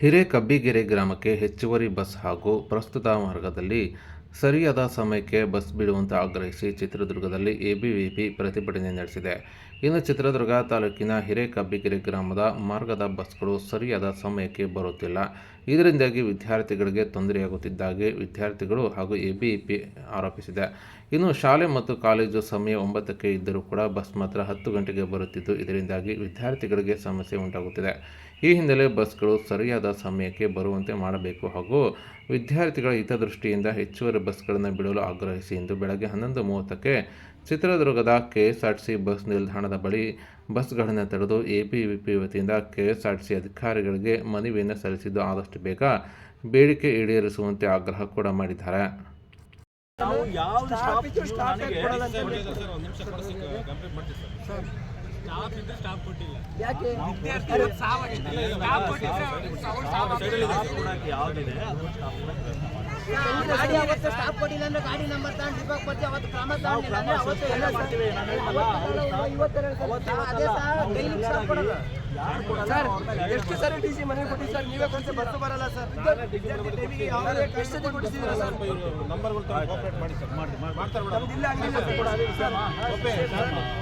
ಹಿರೇಕಬ್ಬಿಗೆರೆ ಗ್ರಾಮಕ್ಕೆ ಹೆಚ್ಚುವರಿ ಬಸ್ ಹಾಗೂ ಪ್ರಸ್ತುತ ಮಾರ್ಗದಲ್ಲಿ ಸರಿಯಾದ ಸಮಯಕ್ಕೆ ಬಸ್ ಬಿಡುವಂತೆ ಆಗ್ರಹಿಸಿ ಚಿತ್ರದುರ್ಗದಲ್ಲಿ ಎಬಿವಿಪಿ ಪ್ರತಿಭಟನೆ ನಡೆಸಿದೆ. ಇನ್ನು ಚಿತ್ರದುರ್ಗ ತಾಲೂಕಿನ ಹಿರೇಕಬ್ಬಿಗೆರೆ ಗ್ರಾಮದ ಮಾರ್ಗದ ಬಸ್ಗಳು ಸರಿಯಾದ ಸಮಯಕ್ಕೆ ಬರುತ್ತಿಲ್ಲ. ಇದರಿಂದಾಗಿ ವಿದ್ಯಾರ್ಥಿಗಳಿಗೆ ತೊಂದರೆಯಾಗುತ್ತಿದ್ದಾಗಿ ವಿದ್ಯಾರ್ಥಿಗಳು ಹಾಗೂ ಎಬಿವಿಪಿ ಆರೋಪಿಸಿದೆ. ಇನ್ನು ಶಾಲೆ ಮತ್ತು ಕಾಲೇಜು ಸಮಯ ಒಂಬತ್ತಕ್ಕೆ ಇದ್ದರೂ ಕೂಡ ಬಸ್ ಮಾತ್ರ ಹತ್ತು ಗಂಟೆಗೆ ಬರುತ್ತಿದ್ದು, ಇದರಿಂದಾಗಿ ವಿದ್ಯಾರ್ಥಿಗಳಿಗೆ ಸಮಸ್ಯೆ ಉಂಟಾಗುತ್ತಿದೆ. ಈ ಹಿನ್ನೆಲೆ ಬಸ್ಗಳು ಸರಿಯಾದ ಸಮಯಕ್ಕೆ ಬರುವಂತೆ ಮಾಡಬೇಕು ಹಾಗೂ ವಿದ್ಯಾರ್ಥಿಗಳ ಹಿತದೃಷ್ಟಿಯಿಂದ ಹೆಚ್ಚುವರಿ ಬಸ್ಗಳನ್ನು ಬಿಡಲು ಆಗ್ರಹಿಸಿ ಇಂದು ಬೆಳಗ್ಗೆ ಹನ್ನೊಂದು ಮೂವತ್ತಕ್ಕೆ ಚಿತ್ರದುರ್ಗದ ಕೆಎಸ್ಆರ್ಟಿಸಿ ಬಸ್ ನಿಲ್ದಾಣದ ಬಳಿ ಬಸ್ಗಳನ್ನು ತಡೆದು ಪಿ ವತಿಯಿಂದ ಕೆಎಸ್ಆರ್ಟಿಸಿ ಅಧಿಕಾರಿಗಳಿಗೆ ಮನವಿಯನ್ನು ಸಲ್ಲಿಸಿದ್ದು ಆದಷ್ಟು ಬೇಗ ಬೇಡಿಕೆ ಈಡೇರಿಸುವಂತೆ ಆಗ್ರಹ ಕೂಡ ಮಾಡಿದ್ದಾರೆ. ಯಾಕೆ? ಗಾಡಿ ಅವತ್ತು ಸ್ಟಾಪ್ ಕೊಟ್ಟಿಲ್ಲ ಅಂದ್ರೆ ಗಾಡಿ ನಂಬರ್ ತಗೊಂಡು ಡಿಪಾಕ್ ಅವತ್ತು ಕ್ರಮ ತಗೊಂಡಿಲ್ಲ ಅಂದ್ರೆ ಅವತ್ತು ಎಲ್ಲ ಮಾಡ್ತೀವಿ ಇವತ್ತೆರಡು ಅದೇ ಸಹ ಡೈಲಿ ಸ್ಟಾಪ್ ಕೊಡೋದು. ಸರ್ ಎಷ್ಟು ಸರಿ ಟಿ ಸಿ ಮನೆ ಕೊಟ್ಟಿದ್ದು ಸರ್? ನೀವೇ ಕೊಡಿಸಿ ಬಸ್ಸು ಬರಲ್ಲ ಸರ್. ಎಷ್ಟು ಸತಿ ಸರ್. ನಂಬರ್ಗಳು ತಗೊಂಡು ಕೋಆಪರೇಟ್ ಮಾಡಿ ಸರ್. ಮಾಡಿ ಮಾಡಿ- ಮಾಡ್ತಾರೆ ಮೇಡಮ್. ನಮ್ದು ಇಲ್ಲ ಅಂಗಡಿ ಸರ್.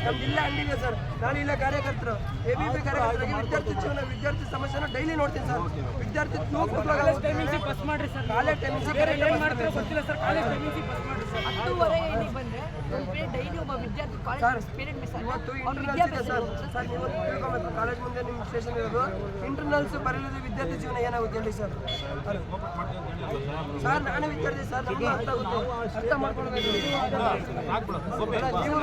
ನಮ್ದು ಇಲ್ಲ ಅಂಗಡಿ ಸರ್. ನಾನು ಇಲ್ಲ ಕಾರ್ಯಕರ್ತರು. ಎ ಬಿ ಪಿ ಕಾರ್ಯಕರ್ತರಿಗೆ ವಿದ್ಯಾರ್ಥಿ ಜೀವನ ವಿದ್ಯಾರ್ಥಿ ಸಮಸ್ಯೆನ ಡೈಲಿ ನೋಡ್ತೀನಿ ಸರ್. ವಿದ್ಯಾರ್ಥಿ ಕಾಲೇಜ್ ಬಸ್ ಮಾಡ್ರಿ ಸರ್. ಕಾಲೇಜ್ ಟೈಮಿಂಗ್ ಮಾಡ್ತಾರೆ ಗೊತ್ತಿಲ್ಲ ಸರ್. ಕಾಲೇಜ್ ಟೈಮಿಂಗ್ ಬಸ್ ಮಾಡ್ರಿ ಸರ್. ಹತ್ತೂವರೆ ಏನಿಗೆ ಬಂದ್ರೆ ಒಂದು ಡೈಲಿ ಒಬ್ಬ ವಿದ್ಯಾರ್ಥಿ ಕಾಲೇಜ್ ಪೀರಿಯಡ್ ಮಿಸ್ ಇವತ್ತು ಸರ್. ತಿಳ್ಕೊಬೇಕು. ಕಾಲೇಜ್ ಮುಂದೆ ಇರೋದು. ಇಂಟರ್ನಲ್ಸ್ ಬರಲಿಲ್ಲ ವಿದ್ಯಾರ್ಥಿ ಜೀವನ ಏನಾಗುತ್ತೆ ಹೇಳಿ ಸರ್? ಸರ್ ನಾನೇ ವಿದ್ಯಾರ್ಥಿ ಸರ್ ನಮ್ಗೆ ಅರ್ಥ ಅರ್ಥ ಮಾಡ್ಕೊಳ್ಬೇಕು. ನೀವು